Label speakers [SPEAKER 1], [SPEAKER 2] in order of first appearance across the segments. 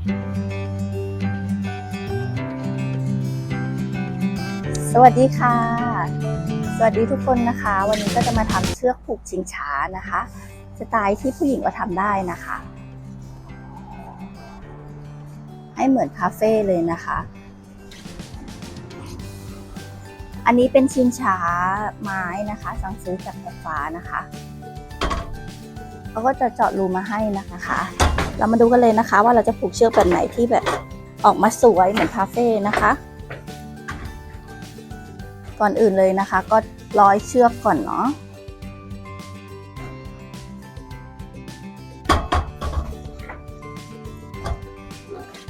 [SPEAKER 1] สวัสดีค่ะ สวัสดีทุกคนนะคะ วันนี้ก็จะมาทำเชือกผูกชิงช้านะคะสไตล์ที่ผู้หญิงก็ทำได้นะคะ ให้เหมือนคาเฟ่เลยนะคะ อันนี้เป็นชิงช้าไม้นะคะ สั่งซื้อจากแม่ฟ้านะคะเขาก็จะเจาะรูมาให้นะคะ เรามาดูกันเลยนะคะ ว่าเราจะผูกเชือกแบบไหนที่แบบออกมาสวยเหมือนพาเฟ่นะคะ ก่อนอื่นเลยนะคะ ก็ร้อยเชือกก่อนเนาะ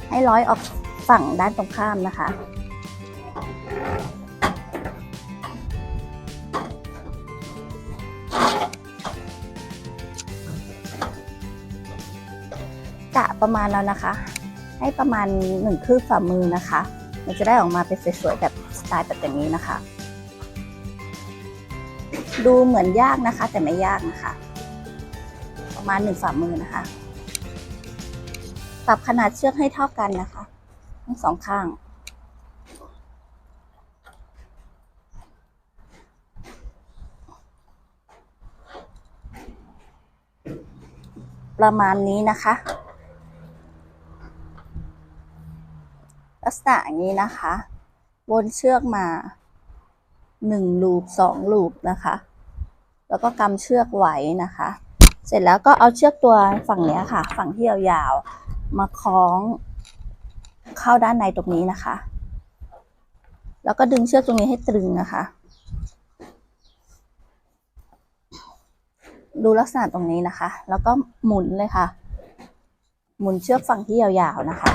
[SPEAKER 1] ให้ร้อยออกฝั่งด้านตรงข้ามนะคะ กะประมาณแล้วนะคะ ให้ประมาณหนึ่งคืบฝ่ามือนะคะ มันจะได้ออกมาเป็นสวยๆแบบสไตล์แบบอย่างนี้นะคะ ดูเหมือนยากนะคะ แต่ไม่ยากนะคะ ประมาณหนึ่งฝ่ามือนะคะปรับขนาดเชือกให้เท่ากันนะคะ ทั้งสองข้างประมาณนี้นะคะ ลัก ษณะอย่างนี้นะคะ วนเชือกมาหนึ่งลูปสองลูปนะคะ แล้วก็กำเชือกไว้นะคะ เสร็จแล้วก็เอาเชือกตัวฝั่งเนี้ยค่ะ ฝั่งที่ยาวๆมาคล้องเข้าด้านในตรงนี้นะคะ แล้วก็ดึงเชือกตรงนี้ให้ตรึงนะคะ ดูลักษณะตรงนี้นะคะ แล้วก็หมุนเลยค่ะ หมุนเชือกฝั่งที่ยาวๆนะคะ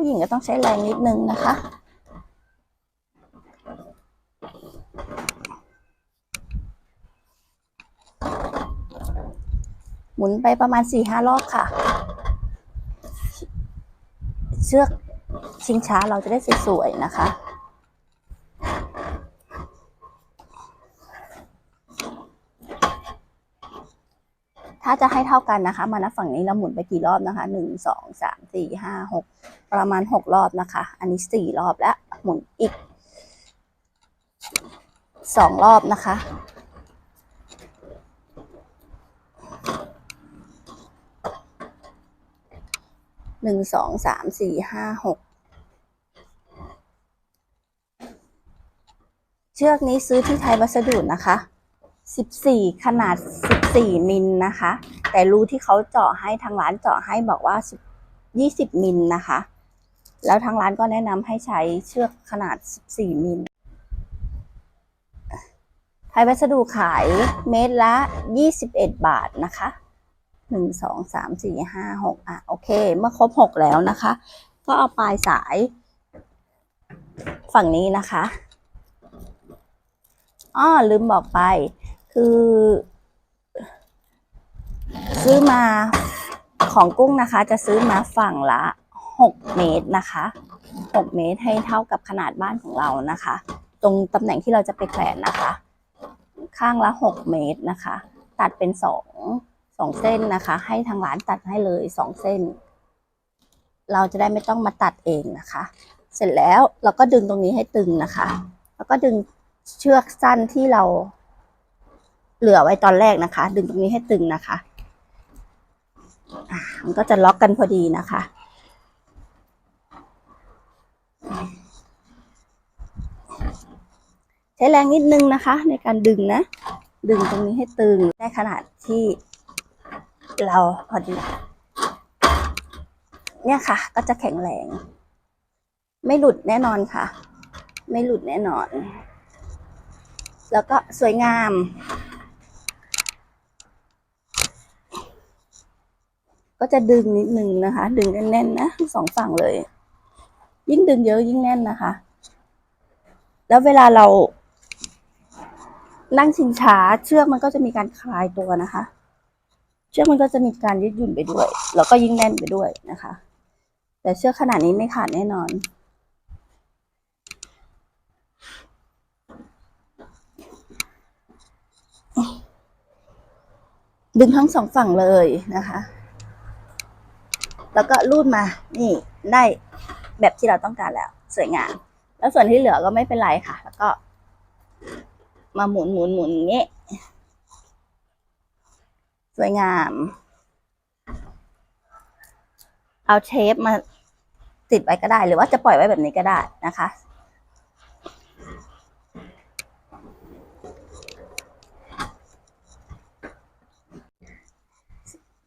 [SPEAKER 1] ผู้หญิงก็ต้องใช้แรงนิดนึงนะคะ หมุนไปประมาณสี่ห้ารอบค่ะ เชือกชิงช้าเราจะได้สวยๆนะคะ ถ้าจะให้เท่ากันนะคะ มานับฝั่งนี้เราหมุนไปกี่รอบนะคะหนึ่งสองสามสี่ห้าหกประมาณหกรอบนะคะ อันนี้สี่รอบแล้วหมุนอีกสองรอบนะคะหนึ่งสองสามสี่ห้าหกเชือกนี้ซื้อที่ไทยวัสดุนะคะ 14 ขนาด 14 มิลนะคะ แต่รูที่เขาเจาะให้ทางร้านเจาะให้บอกว่า 20 มิลนะคะ แล้วทางร้านก็แนะนำให้ใช้เชือกขนาด 14 มิลไทยวัสดุขายเมตรละ 21 บาทนะคะ 1 2 3 4 5 6 อะ โอเค เมื่อครบ 6 แล้วนะคะ ก็เอาปลายสาย ฝั่งนี้นะคะอ้อลืมบอกไป คือ ซื้อมาของกุ้งนะคะ จะซื้อมาฝั่งละ6เมตรนะคะ6เมตรให้เท่ากับขนาดบ้านของเรานะคะ ตรงตำแหน่งที่เราจะไปแขวนนะคะ ข้างละ6เมตรนะคะ ตัดเป็น2 2เส้นนะคะ ให้ทางร้านตัดให้เลย2เส้น เราจะได้ไม่ต้องมาตัดเองนะคะ เสร็จแล้วเราก็ดึงตรงนี้ให้ตึงนะคะ แล้วก็ดึงเชือกสั้นที่เรา เหลือไว้ตอนแรกนะคะ ดึงตรงนี้ให้ตึงนะคะมันก็จะล็อกกันพอดีนะคะ ใช้แรงนิดนึงนะคะ ในการดึงนะ ดึงตรงนี้ให้ตึงได้ขนาดที่เราพอดี เนี่ยค่ะ ก็จะแข็งแรง ไม่หลุดแน่นอนค่ะ ไม่หลุดแน่นอน แล้วก็สวยงาม ก็จะดึงนิดนึงนะคะ ดึงแน่นๆนะทั้งสองฝั่งเลย ยิ่งดึงเยอะยิ่งแน่นนะคะ แล้วเวลาเรา นั่งชิงช้าเชือกมันก็จะมีการคลายตัวนะคะ เชือกมันก็จะมีการยืดหยุ่นไปด้วย แล้วก็ยิ่งแน่นไปด้วยนะคะ แต่เชือกขนาดนี้ไม่ขาดแน่นอนดึงทั้งสองฝั่งเลยนะคะ แล้วก็รูดมา นี่ได้แบบที่เราต้องการแล้ว สวยงาม แล้วส่วนที่เหลือก็ไม่เป็นไรค่ะ แล้วก็ มาหมุนหมุนหมุนอย่างนี้ สวยงาม เอาเทปมาติดไว้ก็ได้ หรือว่าจะปล่อยไว้แบบนี้ก็ได้นะคะ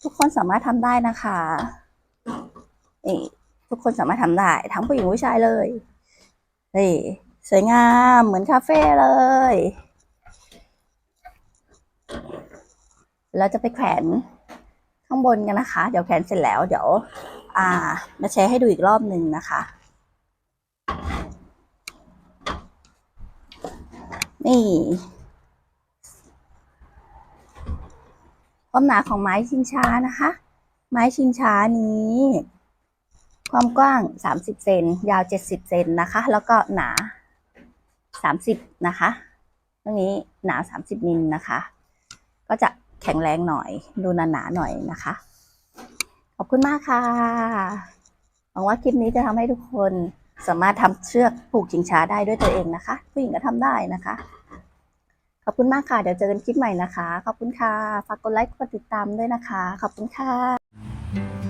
[SPEAKER 1] ทุกคนสามารถทำได้นะคะ นี่ ทุกคนสามารถทำได้ ทั้งผู้หญิงผู้ชายเลยนี่สวยงามเหมือนคาเฟ่เลย เราจะไปแขวนข้างบนกันนะคะ เดี๋ยวแขวนเสร็จแล้ว เดี๋ยว อ่า มาแชร์ให้ดูอีกรอบหนึ่งนะคะ นี่ความหนาของไม้ชิงช้านะคะ ไม้ชิงช้านี้ ความกว้าง 30 เซน ยาว 70 เซนนะคะ แล้วก็หนา 30 นะคะ ตรงนี้หนา 30มิลนะคะ ก็จะแข็งแรงหน่อย ดูหนาๆหน่อยนะคะ ขอบคุณมากค่ะหวังว่าคลิปนี้จะทำให้ทุกคนสามารถทำเชือกผูกชิงช้าได้ด้วยตัวเองนะคะ ผู้หญิงก็ทำได้นะคะ ขอบคุณมากค่ะ เดี๋ยวเจอกันคลิปใหม่นะคะ ขอบคุณค่ะ ฝากกดไลค์ กดติดตามด้วยนะคะ ขอบคุณค่ะ